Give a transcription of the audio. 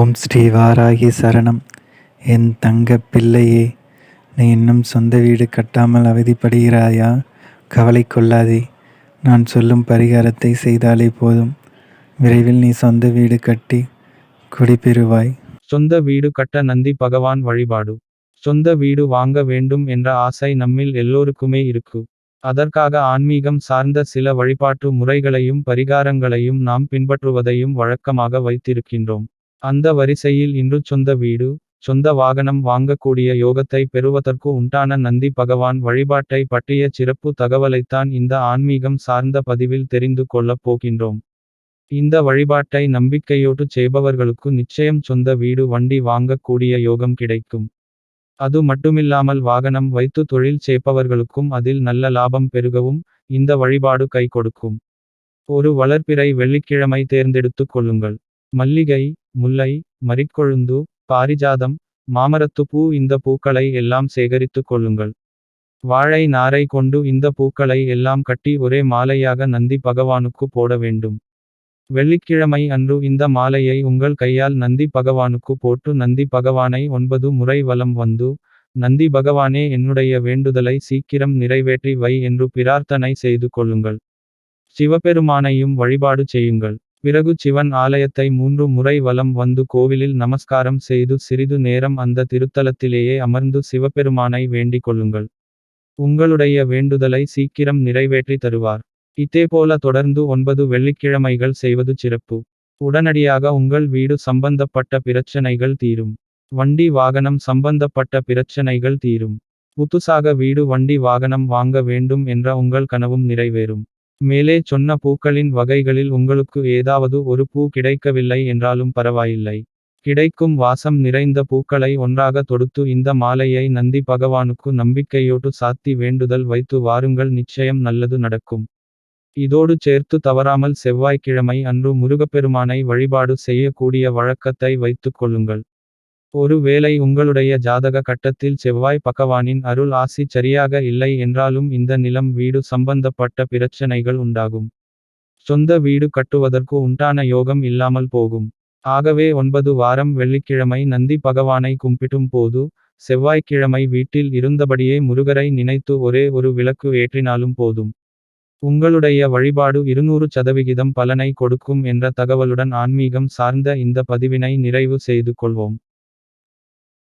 ஓம் ஸ்ரீ வாராகி சரணம். என் தங்க பிள்ளையே நீ இன்னும் சொந்த வீடு கட்டாமல் அவதிப்படுகிறாயா? கவலை கொள்ளாதே. நான் சொல்லும் பரிகாரத்தை செய்தாலே போதும். விரைவில் நீ சொந்த வீடு கட்டி குடிபெறுவாய் சொந்த வீடு கட்ட நந்தி பகவான் வழிபாடு. சொந்த வீடு வாங்க வேண்டும் என்ற ஆசை நம்மில் எல்லோருக்குமே இருக்கு. அதற்காக ஆன்மீகம் சார்ந்த சில வழிபாட்டு முறைகளையும் பரிகாரங்களையும் நாம் பின்பற்றுவதையும் வழக்கமாக வைத்திருக்கின்றோம். அந்த வரிசையில் இன்று சொந்த வீடு சொந்த வாகனம் வாங்கக்கூடிய யோகத்தை பெறுவதற்கு உண்டான நந்தி பகவான் வழிபாட்டை பற்றிய சிறப்பு தகவலைத்தான் இந்த ஆன்மீகம் சார்ந்த பதிவில் தெரிந்து கொள்ளப் போகின்றோம். இந்த வழிபாட்டை நம்பிக்கையோடு செய்பவர்களுக்கு நிச்சயம் சொந்த வீடு வண்டி வாங்கக்கூடிய யோகம் கிடைக்கும். அது மட்டுமில்லாமல் வாகனம் வைத்து தொழில் செய்பவர்களுக்கும் அதில் நல்ல லாபம் பெருகவும் இந்த வழிபாடு கை கொடுக்கும். ஒரு வளர்ப்பிறை வெள்ளிக்கிழமை தேர்ந்தெடுத்து கொள்ளுங்கள். மல்லிகை முல்லை மரிக்கொழுந்து பாரிஜாதம் மாமரத்து பூ இந்த பூக்களை எல்லாம் சேகரித்து கொள்ளுங்கள். வாழை நாரை கொண்டு இந்த பூக்களை எல்லாம் கட்டி ஒரே மாலையாக நந்தி பகவானுக்கு போட வேண்டும். வெள்ளிக்கிழமை அன்று இந்த மாலையை உங்கள் கையால் நந்தி பகவானுக்கு போட்டு நந்தி பகவானை ஒன்பது முறை வலம் வந்து நந்தி பகவானே என்னுடைய வேண்டுதலை சீக்கிரம் நிறைவேற்றி வை என்று பிரார்த்தனை செய்து கொள்ளுங்கள். சிவபெருமானையும் வழிபாடு செய்யுங்கள். பிறகு சிவன் ஆலயத்தை மூன்று முறை வலம் வந்து கோவிலில் நமஸ்காரம் செய்து சிறிது நேரம் அந்த திருத்தலத்திலேயே அமர்ந்து சிவபெருமானை வேண்டிக் கொள்ளுங்கள். உங்களுடைய வேண்டுதலை சீக்கிரம் நிறைவேற்றி தருவார். இதேபோல தொடர்ந்து ஒன்பது வெள்ளிக்கிழமைகள் செய்வது சிறப்பு. உடனடியாக உங்கள் வீடு சம்பந்தப்பட்ட பிரச்சனைகள் தீரும். வண்டி வாகனம் சம்பந்தப்பட்ட பிரச்சனைகள் தீரும். புதுசாக வீடு வண்டி வாகனம் வாங்க வேண்டும் என்ற உங்கள் கனவும் நிறைவேறும். மேலே சொன்ன பூக்களின் வகைகளில் உங்களுக்கு ஏதாவது ஒரு பூ கிடைக்கவில்லை என்றாலும் பரவாயில்லை. கிடைக்கும் வாசம் நிறைந்த பூக்களை ஒன்றாக தொடுத்து இந்த மாலையை நந்தி பகவானுக்கு நம்பிக்கையோடு சாத்தி வேண்டுதல் வைத்து வாருங்கள் நிச்சயம் நல்லது நடக்கும். இதோடு சேர்த்து தவறாமல் செவ்வாய்க்கிழமை அன்று முருகப்பெருமானை வழிபாடு செய்யக்கூடிய வழக்கத்தை வைத்துக் கொள்ளுங்கள். ஒருவேளை உங்களுடைய ஜாதக கட்டத்தில் செவ்வாய் பகவானின் அருள் ஆசி சரியாக இல்லை என்றாலும் இந்த நிலம் வீடு சம்பந்தப்பட்ட பிரச்சனைகள் உண்டாகும். சொந்த வீடு கட்டுவதற்கு உண்டான யோகம் இல்லாமல் போகும். ஆகவே ஒன்பது வாரம் வெள்ளிக்கிழமை நந்தி பகவானை கும்பிட்டும் போது செவ்வாய்க்கிழமை வீட்டில் இருந்தபடியே முருகரை நினைத்து ஒரே ஒரு விளக்கு ஏற்றினாலும் போதும். உங்களுடைய வழிபாடு இருநூறு சதவிகிதம் பலனை கொடுக்கும் என்ற தகவலுடன் ஆன்மீகம் சார்ந்த இந்த பதிவினை நிறைவு செய்து கொள்வோம்.